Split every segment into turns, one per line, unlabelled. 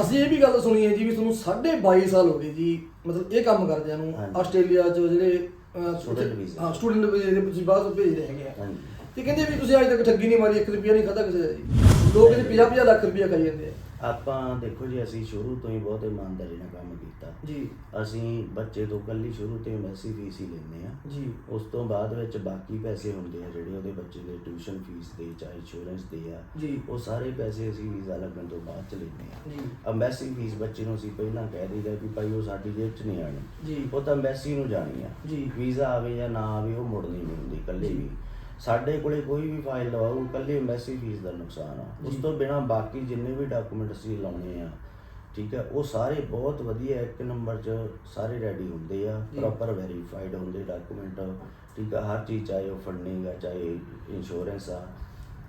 ਅਸੀਂ ਇਹ ਵੀ ਗੱਲ ਸੁਣੀ ਹੈ ਜੀ ਵੀ ਤੁਹਾਨੂੰ 22.5 ਸਾਲ ਹੋ ਗਏ ਜੀ ਮਤਲਬ ਇਹ ਕੰਮ ਕਰਦਿਆਂ ਨੂੰ
ਹਾਂਜੀ।
ਆਸਟ੍ਰੇਲੀਆ 'ਚ ਜਿਹੜੇ ਅਹ,
Student visa।
ਹਾਂ ਸਟੂਡੈਂਟ ਵੀਜ਼ੇ ਦੇ ਤੁਸੀਂ ਤੋਂ ਭੇਜ ਰਹੇ ਹੈਗੇ ਆ।
ਹਾਂਜੀ।
ਤੇ ਕਹਿੰਦੇ ਵੀ ਤੁਸੀਂ ਅੱਜ ਤੱਕ ਠੱਗੀ ਨਹੀਂ ਮਾਰੀ 1 ਰੁਪਿਆ ਨਹੀਂ ਖਾਦਾ ਕਿਸੇ ਦਾ ਜੀ। ਲੋਕ ਇਹਦੇ 50 50 ਲੱਖ ਰੁਪਿਆ ਖਾਈ ਜਾਂਦੇ ਆ।
ਆਪਾਂ ਦੇਖੋ ਜੀ ਅਸੀਂ ਸ਼ੁਰੂ ਤੋਂ ਹੀ ਬਹੁਤ ਇਮਾਨਦਾਰੀ ਨਾਲ ਕੰਮ ਕੀਤਾ।
ਜੀ।
ਅਸੀਂ ਬੱਚੇ ਤੋਂ ਕੱਲੀ ਸ਼ੁਰੂ ਤੋਂ ਐਮਐਸਸੀ ਫੀਸ ਹੀ ਲੈਂਦੇ ਆ
ਜੀ।
ਉਸ ਤੋਂ ਬਾਅਦ ਵਿੱਚ ਬਾਕੀ ਪੈਸੇ ਹੁੰਦੇ ਆ ਜਿਹੜੇ ਉਹਦੇ ਬੱਚੇ ਦੇ ਟਿਊਸ਼ਨ ਫੀਸ ਦੇ ਚਾਹੇ ਇੰਸ਼ੋਰੈਂਸ ਦੇ ਆ
ਜੀ।
ਉਹ ਸਾਰੇ ਪੈਸੇ ਅਸੀਂ ਵੀਜ਼ਾ ਲੱਗਣ ਤੋਂ ਬਾਅਦ ਚ ਲੈਂਦੇ ਆ
ਜੀ।
ਅੰਬੈਸੀ ਫੀਸ ਬੱਚੇ ਨੂੰ ਅਸੀਂ ਪਹਿਲਾਂ ਕਹਿ ਦਈਦਾ ਵੀ ਭਾਈ ਉਹ ਸਾਡੀ ਜੇਬ ਚ ਨਹੀਂ ਆਣੀ
ਜੀ।
ਉਹ ਤਾਂ ਅੰਬੈਸੀ ਨੂੰ ਜਾਣੀ ਆ।
ਜੀ।
ਵੀਜ਼ਾ ਆਵੇ ਜਾਂ ਨਾ ਆਵੇ ਉਹ ਮੁੜਨੀ ਨਹੀਂ ਹੁੰਦੀ ਕੱਲੇ। ਵੀ। ਸਾਡੇ ਕੋਲੇ ਕੋਈ ਵੀ ਫਾਈਲ ਲਵਾਓ ਕੱਲੇ ਐਮਬੈਸੀ ਫੀਸ ਦਾ ਨੁਕਸਾਨ ਆ ਉਸ। ਤੋਂ ਬਿਨਾ ਬਾਕੀ ਜਿੰਨੇ ਵੀ ਡਾਕੂਮੈਂਟ ਅਸੀਂ ਲਾਉਣੇ ਆ ਠੀਕ ਹੈ ਉਹ ਸਾਰੇ ਬਹੁਤ ਵਧੀਆ ਇੱਕ ਨੰਬਰ 'ਚ ਸਾਰੇ ਰੈਡੀ ਹੁੰਦੇ ਆ। ਪ੍ਰੋਪਰ ਵੈਰੀਫਾਈਡ ਹੁੰਦੇ ਡਾਕੂਮੈਂਟ ਠੀਕ ਆ ਹਰ ਚੀਜ਼ ਚਾਹੇ ਉਹ ਫੰਡਿੰਗ ਆ ਚਾਹੇ ਇੰਸ਼ੋਰੈਂਸ ਆ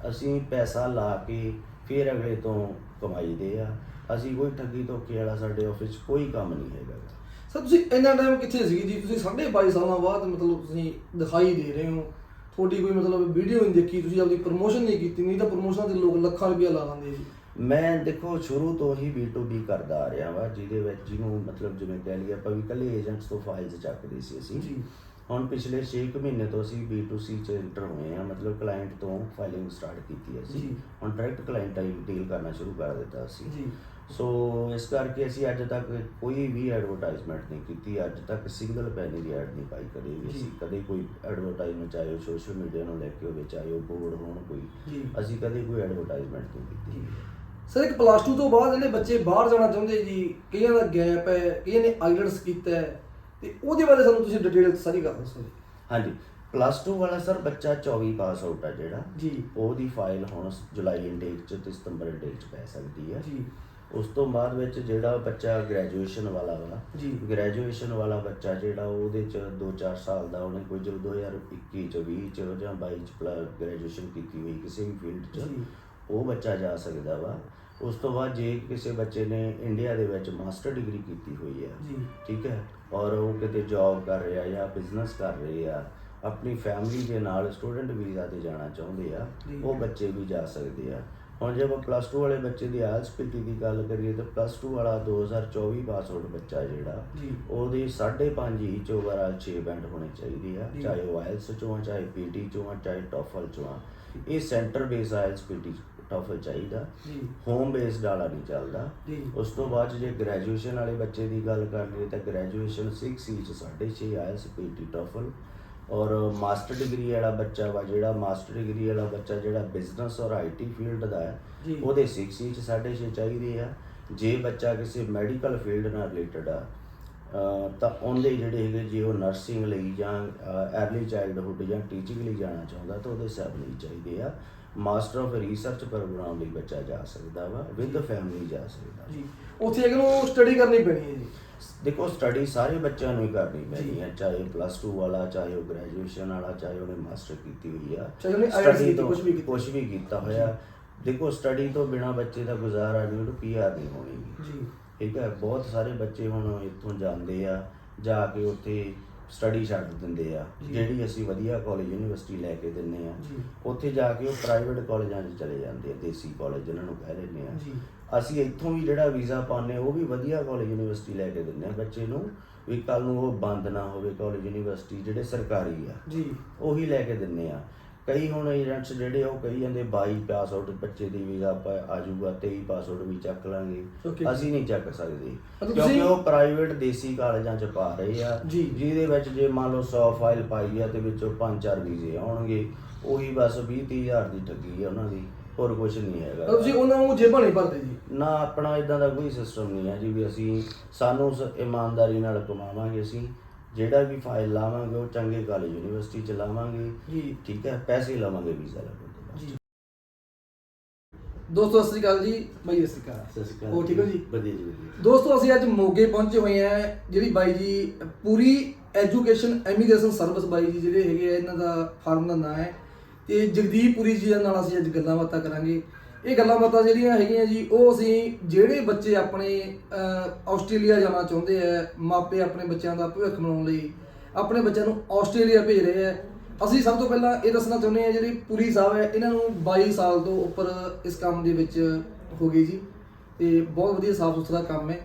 ਅਸੀਂ ਪੈਸਾ ਲਾ ਕੇ ਫਿਰ ਅਗਲੇ ਤੋਂ ਕਮਾਈਦੇ ਆ ਅਸੀਂ ਕੋਈ ਠੱਗੀ ਧੋਖੇ ਵਾਲਾ ਸਾਡੇ ਆਫਿਸ ਕੋਈ ਕੰਮ ਨਹੀਂ ਹੈਗਾ।
ਸਰ ਤੁਸੀਂ ਇੰਨਾ ਟਾਈਮ ਕਿੱਥੇ ਸੀ ਜੀ ਤੁਸੀਂ 22 ਸਾਲਾਂ ਬਾਅਦ ਮਤਲਬ ਤੁਸੀਂ ਦਿਖਾਈ ਦੇ ਰਹੇ ਹੋ ਤੁਹਾਡੀ ਕੋਈ ਮਤਲਬ ਵੀਡੀਓ ਨਹੀਂ ਦੇਖੀ ਤੁਸੀਂ ਆਪਣੀ ਪ੍ਰੋਮੋਸ਼ਨ ਨਹੀਂ ਕੀਤੀ ਨਹੀਂ ਤਾਂ ਪ੍ਰੋਮੋਸ਼ਨਾਂ ਤੇ ਲੋਕ ਲੱਖਾਂ ਰੁਪਇਆ ਲਾ ਦਿੰਦੇ ਜੀ
ਮੈਂ ਦੇਖੋ ਸ਼ੁਰੂ ਤੋਂ ਹੀ B2B ਕਰਦਾ ਆ ਰਿਹਾ ਵਾ ਜਿਹਦੇ ਵਿੱਚ ਜਿਹਨੂੰ ਮਤਲਬ ਜਿਵੇਂ ਕਹਿ ਲਈਏ ਆਪਾਂ ਵੀ ਇਕੱਲੇ ਏਜੰਟਸ ਤੋਂ ਫਾਈਲਸ ਚੱਕਦੇ ਸੀ ਅਸੀਂ।
ਜੀ।
ਹੁਣ ਪਿਛਲੇ 6 ਮਹੀਨੇ ਤੋਂ ਅਸੀਂ B2C ਚ ਐਂਟਰ ਹੋਏ ਆ ਮਤਲਬ ਕਲਾਇੰਟ ਤੋਂ ਫਾਈਲਿੰਗ ਸਟਾਰਟ ਕੀਤੀ ਹੈ ਅਸੀਂ।
ਜੀ।
ਹੁਣ ਡਾਇਰੈਕਟ ਕਲਾਇੰਟ ਨਾਲ ਡੀਲ ਕਰਨਾ ਸ਼ੁਰੂ ਕਰ ਦਿੱਤਾ ਅਸੀਂ।
ਜੀ।
ਸੋ ਇਸ ਕਰਕੇ ਅਸੀਂ ਅੱਜ ਤੱਕ ਕੋਈ ਵੀ ਐਡਵਰਟਾਈਜ਼ਮੈਂਟ ਨਹੀਂ ਕੀਤੀ। ਅੱਜ ਤੱਕ ਸਿੰਗਲ ਪੈਨੀ ਦੀ ਐਡ ਨਹੀਂ ਪਾਈ ਕਦੇ ਵੀ। ਅਸੀਂ ਕਦੇ ਕੋਈ ਐਡਵਰਟਾਈਜ਼ਮੈਂਟ ਚਾਹੇ ਉਹ ਸੋਸ਼ਲ ਮੀਡੀਆ ਨੂੰ ਲੈ ਕੇ ਹੋਵੇ ਚਾਹੇ ਉਹ ਬੋਰਡ ਹੋਣ ਕੋਈ। ਅਸੀਂ ਕਦੇ ਕੋਈ ਐਡਵਰਟਾਈਜ਼ਮੈਂਟ ਨਹੀਂ ਕੀਤੀ।
ਸਰ ਇੱਕ ਪਲੱਸ 2 ਤੋਂ ਬਾਅਦ ਜਿਹੜੇ ਬੱਚੇ ਬਾਹਰ ਜਾਣਾ ਚਾਹੁੰਦੇ ਜੀ ਕਈਆਂ ਦਾ ਗੈਪ ਹੈ ਕਈਆਂ ਨੇ ਆਈਲਟਸ ਕੀਤਾ ਹੈ ਤੇ ਉਹਦੇ ਬਾਰੇ ਸਾਨੂੰ ਤੁਸੀਂ ਡਿਟੇਲ ਸਾਰੀ ਗੱਲ ਦੱਸੋ ਜੀ।
ਹਾਂਜੀ। ਪਲੱਸ 2 ਵਾਲਾ ਸਰ ਬੱਚਾ 24 ਪਾਸ ਆਊਟ ਆ ਜਿਹੜਾ।
ਜੀ।
ਉਹਦੀ ਫਾਈਲ ਹੁਣ ਜੁਲਾਈ ਇਨਟੇਕ ਚ ਤੇ ਸਤੰਬਰ ਇਨਟੇਕ ਚ ਪੈ ਸਕਦੀ ਹੈ।
ਜੀ।
ਉਸ ਤੋਂ ਬਾਅਦ ਵਿੱਚ ਜਿਹੜਾ ਬੱਚਾ ਗ੍ਰੈਜੂਏਸ਼ਨ ਵਾਲਾ ਵਾ
ਜੀ।
ਗ੍ਰੈਜੂਏਸ਼ਨ ਵਾਲਾ ਬੱਚਾ ਜਿਹੜਾ ਉਹਦੇ ਚ 2-4 ਸਾਲ ਦਾ ਉਹਨੇ ਕੋਈ ਜਦੋਂ 2021 ਚ 20 ਚ ਜਾਂ 22 ਚ ਗ੍ਰੈਜੂਏਸ਼ਨ ਕੀਤੀ ਹੋਈ ਕਿਸੇ ਵੀ ਫੀਲਡ ਚ ਉਹ ਬੱਚਾ ਜਾ ਸਕਦਾ ਵਾ। ਉਸ ਤੋਂ ਬਾਅਦ ਜੇ ਕਿਸੇ ਬੱਚੇ ਨੇ ਇੰਡੀਆ ਦੇ ਵਿੱਚ ਮਾਸਟਰ ਡਿਗਰੀ ਕੀਤੀ ਹੋਈ ਹੈ
ਜੀ।
ਠੀਕ ਹੈ ਔਰ ਉਹ ਕਿਤੇ ਜੌਬ ਕਰ ਰਿਹਾ ਜਾਂ ਬਿਜ਼ਨਸ ਕਰ ਰਹੇ ਆ ਆਪਣੀ ਫੈਮਿਲੀ ਦੇ ਨਾਲ ਸਟੂਡੈਂਟ ਵੀਜ਼ਾ ਤੇ ਜਾਣਾ ਚਾਹੁੰਦੇ ਆ। ਉਹ ਬੱਚੇ ਵੀ ਜਾ ਸਕਦੇ ਆ। ਹੁਣ ਜੇ ਆਪਾਂ ਪਲੱਸ 2 ਵਾਲੇ ਬੱਚੇ ਦੀ ਆਇਲਸਪੀਟੀ ਦੀ ਗੱਲ ਕਰੀਏ ਤਾਂ ਪਲੱਸ 2 ਵਾਲਾ 2024 ਪਾਸ ਆਊਟ ਬੱਚਾ ਜਿਹੜਾ ਉਹਦੀ 5.5 ਹੀ ਚ ਓਵਰਆਲ 6 ਬੈਂਡ ਹੋਣੇ ਚਾਹੀਦੇ ਆ। ਚਾਹੇ ਉਹ ਆਇਲਸ ਚੋਂ ਆ ਚਾਹੇ ਪੀਟੀ ਚੋਂ ਆ ਚਾਹੇ ਟੋਫਲ ਚੋਂ ਆ। ਇਹ centre base IELTS PTE TOEFL ਚਾਹੀਦਾ। ਹੋਮ ਬੇਸਡ ਵਾਲਾ ਨਹੀਂ ਚੱਲਦਾ। ਉਸ ਤੋਂ ਬਾਅਦ ਜੇ ਗ੍ਰੈਜੂਏਸ਼ਨ ਵਾਲੇ ਬੱਚੇ ਦੀ ਗੱਲ ਕਰ ਲਈਏ ਤਾਂ ਗ੍ਰੈਜੂਏਸ਼ਨ 6 ਸੀ ਚ 6.5 ਆਇਲਸ ਪੀਟੀ ਟੋਫਲ ਔਰ ਮਾਸਟਰ ਡਿਗਰੀ ਵਾਲਾ ਬੱਚਾ ਵਾ ਜਿਹੜਾ ਮਾਸਟਰ ਡਿਗਰੀ ਵਾਲਾ ਬੱਚਾ ਜਿਹੜਾ ਬਿਜ਼ਨਸ ਔਰ ਆਈਟੀ ਫੀਲਡ ਦਾ ਹੈ। ਉਹਦੇ 6 ਸੀ ਚ 6.5 ਚਾਹੀਦੇ ਆ। ਜੇ ਬੱਚਾ ਕਿਸੇ ਮੈਡੀਕਲ ਫੀਲਡ ਨਾਲ ਰਿਲੇਟਡ ਆ ਤਾਂ ਉਹਦੇ ਜਿਹੜੇ ਹੈਗੇ ਜੇ ਉਹ ਨਰਸਿੰਗ ਲਈ ਜਾਂ ਅਰਲੀ ਚਾਈਲਡਹੁੱਡ ਜਾਂ ਟੀਚਿੰਗ ਲਈ ਜਾਣਾ ਚਾਹੁੰਦਾ ਤਾਂ ਉਹਦੇ ਸਭ ਲਈ ਚਾਹੀਦੇ ਆ। ਮਾਸਟਰ ਆਫ ਰਿਸਰਚ ਪ੍ਰੋਗਰਾਮ ਲਈ ਬੱਚਾ ਜਾ ਸਕਦਾ ਵਾ ਵਿਦ ਫੈਮਿਲੀ ਜਾ ਸਕਦਾ।
ਜੀ। ਉੱਥੇ ਅਗਰ ਉਹ ਸਟੱਡੀ ਕਰਨੀ ਪੈਣੀ ਹੈ ਜੀ?
ਦੇਖੋ ਸਟੱਡੀ ਸਾਰੇ ਬੱਚਿਆਂ ਨੂੰ ਹੀ ਕਰਨੀ ਪੈਣੀ। ਹੈ ਚਾਹੇ ਪਲੱਸ 2 ਵਾਲਾ ਚਾਹੇ ਉਹ ਗ੍ਰੈਜੂਏਸ਼ਨ ਵਾਲਾ ਚਾਹੇ ਉਹਨੇ ਮਾਸਟਰ ਕੀਤੀ ਹੋਈ ਆ।
ਚਾਹੇ ਉਹਨੇ ਕੁਛ ਵੀ।
ਕੁਛ ਵੀ ਕੀਤਾ ਹੋਇਆ। ਦੇਖੋ ਸਟੱਡੀ ਤੋਂ ਬਿਨਾ ਬੱਚੇ ਦਾ ਗੁਜ਼ਾਰਾ ਨਹੀਂ ਉਹ ਪੀਆਰ ਨਹੀਂ ਹੋਣੀ।
ਜੀ।
ਠੀਕ ਹੈ ਬਹੁਤ ਸਾਰੇ ਬੱਚੇ ਹੁਣ ਇੱਥੋਂ ਜਾਂਦੇ ਆ ਜਾ ਕੇ ਉੱਥੇ ਸਟੱਡੀ ਛੱਡ ਦਿੰਦੇ ਆ। ਜਿਹੜੀ ਅਸੀਂ ਵਧੀਆ ਕਾਲਜ ਯੂਨੀਵਰਸਿਟੀ ਲੈ ਕੇ ਦਿੰਨੇ ਆ। ਉੱਥੇ ਜਾ ਕੇ ਉਹ ਪ੍ਰਾਈਵੇਟ ਕਾਲਜਾਂ 'ਚ ਚਲੇ ਜਾਂਦੇ ਆ ਦੇਸੀ ਕਾਲਜ ਜਿਹਨਾਂ ਨੂੰ ਕਹਿ ਦਿੰਦੇ ਆ।
ਜੀ।
ਅਸੀਂ ਇੱਥੋਂ ਵੀ ਜਿਹੜਾ ਵੀਜ਼ਾ ਪਾਉਂਦੇ ਉਹ ਵੀ ਵਧੀਆ ਕਾਲਜ ਯੂਨੀਵਰਸਿਟੀ ਲੈ ਕੇ ਦਿੰਦੇ ਆ ਬੱਚੇ ਨੂੰ ਵੀ ਕੱਲ ਨੂੰ ਉਹ ਬੰਦ ਨਾ ਹੋਵੇ ਕਾਲਜ ਯੂਨੀਵਰਸਿਟੀ ਜਿਹੜੇ ਸਰਕਾਰੀ ਆ
ਜੀ।
ਉਹੀ ਲੈ ਕੇ ਦਿੰਨੇ ਆ ਕਈ ਹੁਣ ਏਜੰਟਸ ਜਿਹੜੇ ਉਹ ਕਹੀ ਜਾਂਦੇ 22 ਪਾਸ ਆਊਟ ਬੱਚੇ ਦੀ ਵੀਜ਼ਾ ਆਪਾਂ ਆ ਜਾਊਗਾ 23 ਪਾਸ ਆਊਟ ਵੀ ਚੱਕ ਲਾਂਗੇ. ਅਸੀਂ ਨਹੀਂ ਚੱਕ ਸਕਦੇ। ਕਿਉਂਕਿ ਉਹ ਪ੍ਰਾਈਵੇਟ ਦੇਸੀ ਕਾਲਜਾਂ ਚ ਪਾ ਰਹੇ ਆ।
ਜੀ।
ਜਿਹਦੇ ਵਿੱਚ ਜੇ ਮੰਨ ਲਓ 100 ਫਾਈਲ ਪਾਈ ਆ ਤੇ ਵਿੱਚੋਂ 5-4 ਵੀਜ਼ੇ ਆਉਣਗੇ ਉਹੀ ਬਸ 20 ਹਜ਼ਾਰ ਦੀ ਠੱਗੀ ਆ ਉਹਨਾਂ ਦੀ। ਹੋਰ ਕੁਝ ਨਹੀਂ ਹੈਗਾ।
ਤੁਸੀਂ ਉਹਨਾਂ ਨੂੰ ਜੇਬਾਂ ਨਹੀਂ ਭਰਦੇ ਜੀ?
ਨਾ ਆਪਣਾ ਇਦਾਂ ਦਾ ਕੋਈ ਸਿਸਟਮ ਨਹੀਂ ਹੈ ਜੀ ਵੀ ਅਸੀਂ ਸਾਨੂੰ ਸ- ਇਮਾਨਦਾਰੀ ਨਾਲ ਕਮਾਵਾਂਗੇ ਅਸੀਂ। ਜਿਹੜਾ ਵੀ ਫਾਈਲ ਲਾਵਾਂਗੇ ਉਹ ਚੰਗੇ ਕਾਲਜ ਯੂਨੀਵਰਸਿਟੀ ਚ ਲਾਵਾਂਗੇ।
ਜੀ।
ਠੀਕ ਹੈ ਪੈਸੇ ਲਵਾਂਗੇ ਵੀਜ਼ਾ ਲੱਗਣ ਬਾਅਦ
ਜੀ। ਦੋਸਤੋ ਸਤਿ ਸ੍ਰੀ ਅਕਾਲ ਜੀ। ਬਾਈ ਸਤਿ ਸ੍ਰੀ
ਸਤਿ ਸ਼੍ਰੀ
ਅਕਾਲ
ਅਕਾਲ
ਉਹ ਠੀਕ ਹੋ ਜੀ?
ਵਧੀਆ ਜੀ ਵਧੀਆ।
ਦੋਸਤੋ ਅਸੀਂ ਅੱਜ ਮੋਗੇ ਪਹੁੰਚੇ ਹੋਏ ਆ ਜਿਹੜੀ ਬਾਈ ਜੀ ਪੂਰੀ ਐਜੂਕੇਸ਼ਨ ਐਮੀਗ੍ਰੇਸ਼ਨ ਸਰਵਿਸ ਬਾਈ ਜੀ ਜਿਹੜੇ ਹੈਗੇ ਆ ਇਹਨਾਂ ਦਾ ਫਾਰਮ ਦਾ ਨਾਮ ਹੈ। ਤੇ ਜਗਦੀਪ ਪੁਰੀ ਜੀ ਦੇ ਨਾਲ ਅਸੀਂ ਅੱਜ ਗੱਲਾਂ ਬਾਤਾਂ ਕਰਾਂਗੇ। ਇਹ ਗੱਲਾਂ ਬਾਤਾਂ ਜਿਹੜੀਆਂ ਹੈਗੀਆਂ ਜੀ, ਉਹ ਅਸੀਂ ਜਿਹੜੇ ਬੱਚੇ ਆਪਣੇ ਆਸਟ੍ਰੇਲੀਆ ਜਾਣਾ ਚਾਹੁੰਦੇ ਆ, ਮਾਪੇ ਆਪਣੇ ਬੱਚਿਆਂ ਦਾ ਭਵਿੱਖ ਬਣਾਉਣ ਲਈ, ਆਪਣੇ ਬੱਚਿਆਂ ਨੂੰ ਆਸਟ੍ਰੇਲੀਆ ਭੇਜ ਰਹੇ ਆ। ਅਸੀਂ ਸਭ ਤੋਂ ਪਹਿਲਾਂ ਇਹ ਦੱਸਣਾ ਚਾਹੁੰਦੇ ਆ ਜਿਹੜੀ ਪੁਰੀ ਸਾਹਿਬ ਹੈ, ਇਹਨਾਂ ਨੂੰ 22 ਸਾਲ ਤੋਂ ਉੱਪਰ ਇਸ ਕੰਮ ਦੇ ਵਿੱਚ ਹੋ ਗਈ ਜੀ। ਤੇ ਬਹੁਤ ਵਧੀਆ ਸਾਫ਼ ਸੁਥਰਾ ਕੰਮ ਹੈ।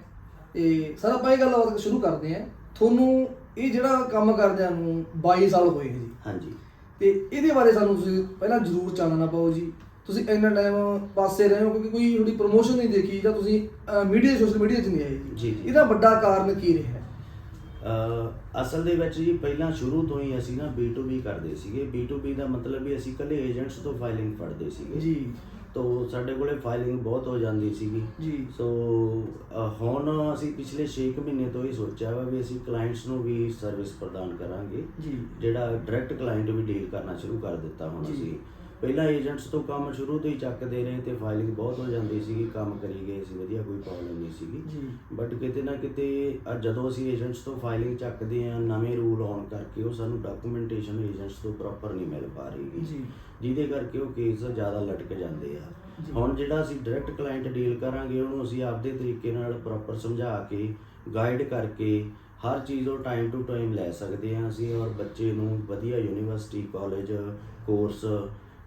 ਤੇ ਸਰ, ਆਪਾਂ ਇਹ ਗੱਲਬਾਤ ਸ਼ੁਰੂ ਕਰਦੇ ਹਾਂ। ਤੁਹਾਨੂੰ ਇਹ ਜਿਹੜਾ ਕੰਮ ਕਰਦਿਆਂ ਨੂੰ 22 ਸਾਲ ਹੋਏ ਜੀ।
ਹਾਂਜੀ।
ਤੇ ਇਹਦੇ ਬਾਰੇ ਸਾਨੂੰ ਤੁਸੀਂ ਪਹਿਲਾਂ ਜ਼ਰੂਰ ਚਾਨਣਾ ਪਾਓ ਜੀ। ਤੁਸੀਂ ਇੰਨਾ ਟਾਈਮ ਪਾਸੇ ਰਹੇ ਹੋ ਕਿਉਂਕਿ ਕੋਈ ਤੁਹਾਡੀ ਪ੍ਰੋਮੋਸ਼ਨ ਨਹੀਂ ਦੇਖੀ ਜਾਂ ਤੁਸੀਂ ਮੀਡੀਆ ਸੋਸ਼ਲ ਮੀਡੀਆ 'ਚ ਨਹੀਂ ਆਏ
ਜੀ,
ਜੀ। ਇਹਦਾ ਵੱਡਾ ਕਾਰਨ ਕੀ ਰਿਹਾ?
ਅਹ ਅਸਲ ਦੇ ਵਿੱਚ ਜੀ ਪਹਿਲਾਂ ਸ਼ੁਰੂ ਤੋਂ ਹੀ ਅਸੀਂ ਨਾ B2B ਕਰਦੇ ਸੀਗੇ। B2B ਦਾ ਮਤਲਬ ਵੀ ਅਸੀਂ ਕੱਲੇ ਏਜੰਟਸ ਤੋਂ ਫਾਈਲਿੰਗ ਫੜਦੇ ਸੀਗੇ।
ਜੀ।
ਤੋਂ ਸਾਡੇ ਕੋਲੇ ਫਾਈਲਿੰਗ ਬਹੁਤ ਹੋ ਜਾਂਦੀ ਸੀਗੀ।
ਜੀ।
ਸੋ ਹੁਣ ਅਸੀਂ ਪਿਛਲੇ 6 ਮਹੀਨੇ ਤੋਂ ਹੀ ਸੋਚਿਆ ਵਾ ਵੀ ਅਸੀਂ ਕਲਾਇੰਟਸ ਨੂੰ ਵੀ ਸਰਵਿਸ ਪ੍ਰਦਾਨ ਕਰਾਂਗੇ।
ਜੀ।
ਜਿਹੜਾ ਡਾਇਰੈਕਟ ਕਲਾਇੰਟ ਵੀ ਡੀਲ ਕਰਨਾ ਸ਼ੁਰੂ ਕਰ ਦਿੱਤਾ ਹੁਣ। ਅਸੀਂ। ਪਹਿਲਾਂ ਏਜੰਟਸ ਤੋਂ ਕੰਮ ਸ਼ੁਰੂ ਤੋਂ ਹੀ ਚੱਕਦੇ ਰਹੇ ਤੇ ਫਾਈਲਿੰਗ ਬਹੁਤ ਹੋ ਜਾਂਦੀ ਸੀਗੀ ਕੰਮ ਕਰੀ ਗਏ ਸੀ ਵਧੀਆ ਕੋਈ ਪ੍ਰੋਬਲਮ ਨਹੀਂ ਸੀਗੀ। ਬਟ ਕਿਤੇ ਨਾ ਕਿਤੇ ਅੱਜ ਜਦੋਂ ਅਸੀਂ ਏਜੰਟਸ ਤੋਂ ਫਾਈਲਿੰਗ ਚੱਕਦੇ ਆ ਨਵੇਂ ਰੂਲ ਆਉਣ ਕਰਕੇ ਉਹ ਸਾਨੂੰ ਡਾਕੂਮੈਂਟੇਸ਼ਨ ਏਜੰਟਸ ਤੋਂ ਪ੍ਰੋਪਰ ਨਹੀਂ ਮਿਲ ਪਾ ਰਹੀ
ਜੀ।
ਜਿਹਦੇ ਕਰਕੇ ਉਹ ਕੇਸ ਜ਼ਿਆਦਾ ਲਟਕ ਜਾਂਦੇ ਆ। ਹੁਣ ਜਿਹੜਾ ਅਸੀਂ ਡਾਇਰੈਕਟ ਕਲਾਇੰਟ ਡੀਲ ਕਰਾਂਗੇ ਉਹਨੂੰ ਅਸੀਂ ਆਪਦੇ ਤਰੀਕੇ ਨਾਲ ਪ੍ਰੋਪਰ ਸਮਝਾ ਕੇ ਗਾਈਡ ਕਰਕੇ ਹਰ ਚੀਜ਼ ਉਹ ਟਾਈਮ ਟੂ ਟਾਈਮ ਲੈ ਸਕਦੇ ਆ ਅਸੀਂ ਔਰ ਬੱਚੇ ਨੂੰ ਵਧੀਆ ਯੂਨੀਵਰਸਿਟੀ ਕਾਲਜ ਕੋਰਸ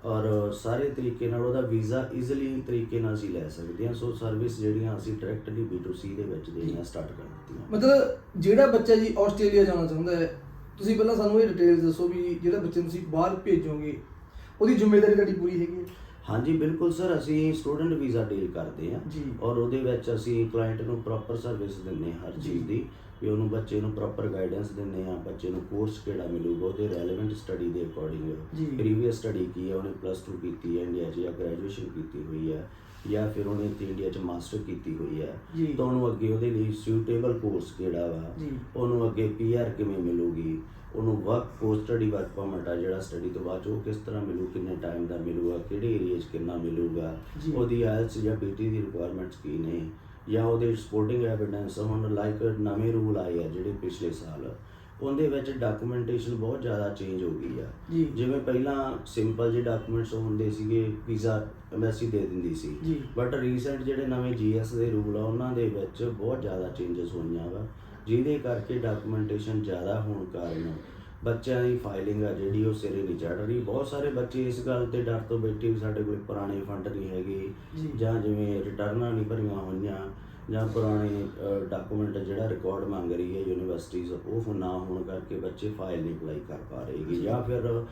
ਔਰ ਸਾਰੇ ਤਰੀਕੇ ਨਾਲ ਉਹਦਾ ਵੀਜ਼ਾ ਈਜ਼ੀਲੀ ਤਰੀਕੇ ਨਾਲ ਅਸੀਂ ਲੈ ਸਕਦੇ ਹਾਂ ਸੋ ਸਰਵਿਸ ਜਿਹੜੀਆਂ ਅਸੀਂ ਡਾਇਰੈਕਟਲੀ B2C ਦੇ ਵਿੱਚ ਦੇਣਾ ਸਟਾਰਟ ਕਰ ਦਿੱਤੀਆਂ
ਮਤਲਬ ਜਿਹੜਾ ਬੱਚਾ ਜੀ ਆਸਟ੍ਰੇਲੀਆ ਜਾਣਾ ਚਾਹੁੰਦਾ ਹੈ ਤੁਸੀਂ ਪਹਿਲਾਂ ਸਾਨੂੰ ਇਹ ਡਿਟੇਲਸ ਦੱਸੋ ਵੀ ਜਿਹੜਾ ਬੱਚੇ ਨੂੰ ਤੁਸੀਂ ਬਾਹਰ ਭੇਜੋਗੇ ਉਹਦੀ ਜ਼ਿੰਮੇਵਾਰੀ ਤੁਹਾਡੀ ਪੂਰੀ ਹੈਗੀ ਹੈ
ਹਾਂਜੀ ਬਿਲਕੁਲ ਸਰ ਅਸੀਂ ਸਟੂਡੈਂਟ ਵੀਜ਼ਾ ਡੀਲ ਕਰਦੇ ਹਾਂ। ਔਰ ਉਹਦੇ ਵਿੱਚ ਅਸੀਂ ਕਲਾਇੰਟ ਨੂੰ ਪ੍ਰੋਪਰ ਸਰਵਿਸ ਦਿੰਦੇ ਹਾਂ ਹਰ। ਚੀਜ਼ ਦੀ ਵੀ ਉਹਨੂੰ ਬੱਚੇ ਨੂੰ ਪ੍ਰੋਪਰ ਗਾਈਡੈਂਸ ਦਿੰਦੇ ਹਾਂ ਬੱਚੇ ਨੂੰ ਕੋਰਸ ਕਿਹੜਾ ਮਿਲੂਗਾ ਉਹਦੇ ਰੈਲੇਵੈਂਟ ਸਟੱਡੀ ਦੇ। ਅਕੋਰਡਿੰਗ ਪ੍ਰੀਵੀਅਸ ਸਟੱਡੀ ਕੀ ਹੈ ਉਹਨੇ ਪਲੱਸ 2 ਕੀਤੀ ਹੈ ਇੰਡੀਆ 'ਚ ਜਾਂ ਗ੍ਰੈਜੂਏਸ਼ਨ ਕੀਤੀ ਹੋਈ ਹੈ ਜਾਂ ਫਿਰ ਉਹਨੇ ਇੱਥੇ ਇੰਡੀਆ 'ਚ ਮਾਸਟਰ ਕੀਤੀ ਹੋਈ ਹੈ। ਤਾਂ ਉਹਨੂੰ ਅੱਗੇ ਉਹਦੇ ਲਈ ਸੁਟੇਬਲ ਕੋਰਸ ਕਿਹੜਾ ਵਾ। ਉਹਨੂੰ ਅੱਗੇ ਪੀਆਰ ਕਿਵੇਂ ਮਿਲੂਗੀ ਉਹਨੂੰ work post study work permit ਆ ਜਿਹੜਾ ਸਟੱਡੀ ਤੋਂ ਬਾਅਦ ਉਹ ਕਿਸ ਤਰ੍ਹਾਂ ਮਿਲੂ ਕਿੰਨੇ ਟਾਈਮ ਦਾ ਮਿਲੂਗਾ ਕਿਹੜੇ ਏਰੀਆ 'ਚ ਕਿੰਨਾ ਮਿਲੂਗਾ। ਉਹਦੀ ਆਇਲਸ ਜਾਂ ਪੀਟੀ ਦੀ ਰਿਕੁਆਇਰਮੈਂਟਸ ਕੀ ਨੇ ਜਾਂ ਉਹਦੇ ਸਪੋਰਟਿੰਗ ਐਵੀਡੈਂਸ ਹੁਣ ਲਾਈਕ ਨਵੇਂ ਰੂਲ ਆਏ ਆ ਜਿਹੜੇ ਪਿਛਲੇ ਸਾਲ ਉਹਦੇ ਵਿੱਚ ਡਾਕੂਮੈਂਟੇਸ਼ਨ ਬਹੁਤ ਜ਼ਿਆਦਾ ਚੇਂਜ ਹੋ ਗਈ ਆ। ਜਿਵੇਂ ਪਹਿਲਾਂ ਸਿੰਪਲ ਜਿਹੇ ਡਾਕੂਮੈਂਟਸ ਹੁੰਦੇ ਸੀਗੇ ਵੀਜ਼ਾ ਐਮਬੈਸੀ ਦੇ ਦਿੰਦੀ ਸੀ। ਬਟ ਰੀਸੈਂਟ ਜਿਹੜੇ ਨਵੇਂ ਜੀਐਸ ਦੇ ਰੂਲ ਆ ਉਹਨਾਂ ਦੇ ਵਿੱਚ ਬਹੁਤ ਜ਼ਿਆਦਾ ਚੇਂਜਸ ਹੋਈਆਂ ਵਾ ਜਿਹਦੇ ਕਰਕੇ ਡਾਕੂਮੈਂਟੇਸ਼ਨ ਜ਼ਿਆਦਾ ਹੋਣ ਕਾਰਨ ਬੱਚਿਆਂ ਦੀ ਫਾਈਲਿੰਗ ਆ ਜਿਹੜੀ ਉਹ ਸਿਰੇ ਨਹੀਂ ਚੜ ਰਹੀ ਬਹੁਤ ਸਾਰੇ ਬੱਚੇ ਇਸ ਗੱਲ ਤੇ ਡਰ ਤੋਂ ਬੈਠੇ ਵੀ ਸਾਡੇ ਕੋਲ ਪੁਰਾਣੇ ਫੰਡ ਨਹੀਂ ਹੈਗੇ
ਜੀ।
ਜਿਵੇਂ ਰਿਟਰਨਾਂ ਨਹੀਂ ਭਰੀਆਂ ਹੋਈਆਂ ਜਾਂ ਪੁਰਾਣੇ ਡਾਕੂਮੈਂਟ ਜਿਹੜਾ ਰਿਕਾਰਡ ਮੰਗ ਰਹੀ ਹੈ ਯੂਨੀਵਰਸਿਟੀਜ਼ ਉਹ ਨਾ ਹੋਣ ਕਰਕੇ ਬੱਚੇ ਫਾਈਲ ਨਹੀਂ ਅਪਲਾਈ ਕਰ ਪਾ ਰਹੇਗੇ
ਜੀ।
ਜਾਂ ਫਿਰ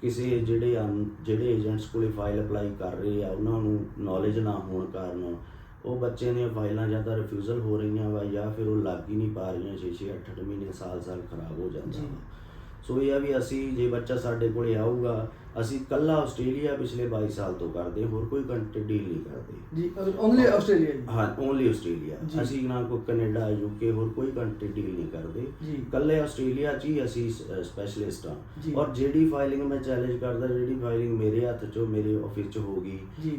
ਕਿਸੇ ਜਿਹੜੇ ਜਿਹੜੇ ਏਜੰਟਸ ਕੋਲੇ ਫਾਈਲ ਅਪਲਾਈ ਕਰ ਰਹੇ ਆ ਉਹਨਾਂ ਨੂੰ ਨੌਲੇਜ ਨਾ ਹੋਣ ਕਾਰਨ ਉਹ ਬੱਚੇ ਦੀਆਂ ਫਾਈਲਾਂ ਜਾਂ ਤਾਂ ਰਿਫਿਊਜ਼ਲ ਹੋ ਰਹੀਆਂ ਵਾ ਜਾਂ ਫਿਰ ਉਹ ਲੱਗ ਹੀ ਨਹੀਂ ਪਾ ਰਹੀਆਂ 6-6 8-8 ਮਹੀਨੇ ਸਾਲ-ਸਾਲ ਖਰਾਬ ਹੋ ਜਾਂਦਾ। ਵਾ ਸੋ ਇਹ ਆ ਵੀ ਅਸੀਂ ਜੇ ਬੱਚਾ ਸਾਡੇ ਕੋਲੇ ਆਊਗਾ ਅਸੀਂ ਕੱਲਾ ਆਸਟ੍ਰੇਲੀਆ ਪਿਛਲੇ 22 ਸਾਲ ਤੋਂ ਕਰਦੇ ਹਾਂ, ਹੋਰ ਕੋਈ ਕੰਟਰੀ ਡੀਲ ਨਹੀਂ ਕਰਦੇ
ਜੀ ਓਨਲੀ ਆਸਟ੍ਰੇਲੀਆ
ਹਾਂ ਓਨਲੀ ਆਸਟ੍ਰੇਲੀਆ। ਅਸੀਂ ਨਾ ਕੋਈ ਕੈਨੇਡਾ ਯੂਕੇ ਹੋਰ ਕੋਈ ਕੰਟਰੀ ਡੀਲ ਨਹੀਂ ਕਰਦੇ। ਕੱਲੇ ਆਸਟ੍ਰੇਲੀਆ 'ਚ ਹੀ ਅਸੀਂ ਸਪੈਸ਼ਲਿਸਟ। ਹਾਂ ਔਰ ਜਿਹੜੀ ਫਾਈਲਿੰਗ ਮੈਂ ਚੈਲੰਜ ਕਰਦਾ ਜਿਹੜੀ ਫਾਈਲਿੰਗ ਮੇਰੇ ਹੱਥ 'ਚੋਂ ਮੇਰੇ ਆਫਿਸ 'ਚ ਹੋਗੀ।